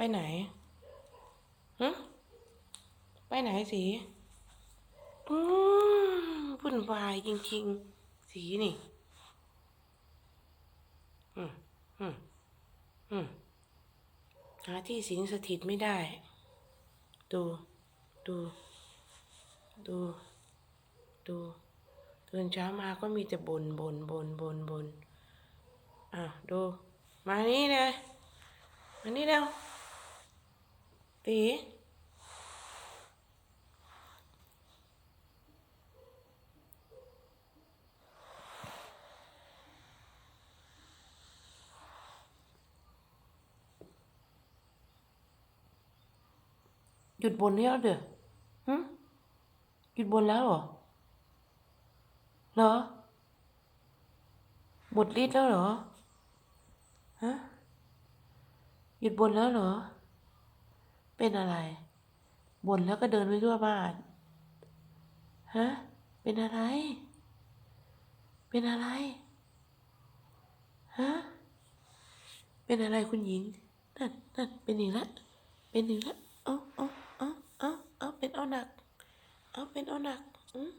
ไปไหนฮะไปไหนสีอืมวุ่นวายจริง ๆ สีนี่ อืมอืมอืมหาที่สิงสถิตไม่ได้ ดู ดู ดู ดูตื่นเช้ามาก็มีแต่บนบนบนบนบนอะ ดู มานี่เลย มานี่เร็ว ตีหยุดบนแล้วเด้อหึหยุดบนแล้วเหรอ เหรอ หมดฤทธิ์แล้วเหรอ ฮะ หยุดบนแล้วเหรอ เป็นอะไรบ่นแล้วก็เดินไปทั่วบ้าน ฮะ เป็นอะไร เป็นอะไร ฮะ เป็นอะไรคุณหญิง นั่นนั่นเป็นอีกแล้ว เป็นอีกแล้ว เอาเอาเอาเอาเอาเป็นเอาหนัก เอาเป็นเอาหนัก อืม